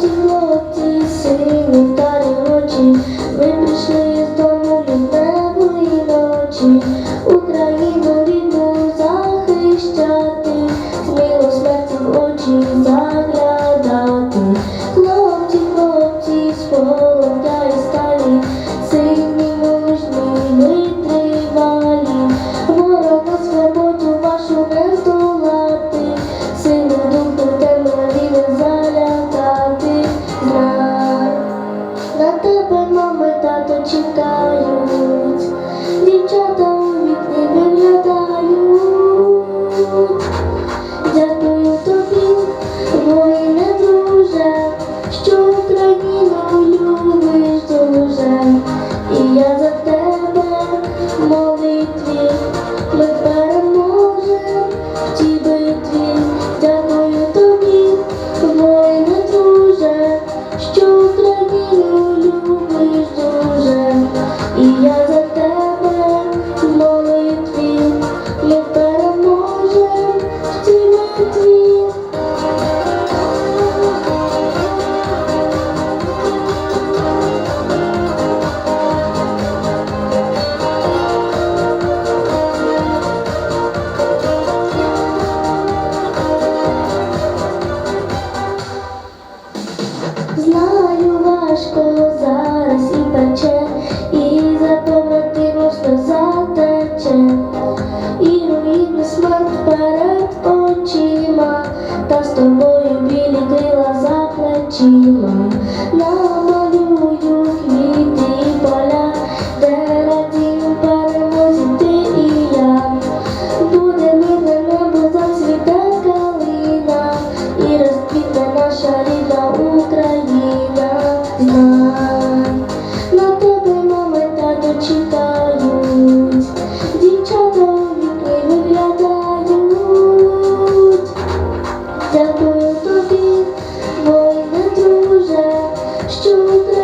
Золоті, золоті, сині очі, ви прийшли з дому від небо і ночі, Україну рідну захищати, сміло смерті в очі. down you. і руїдний смерть перед очима, та з тобою білі крила за плечима. 就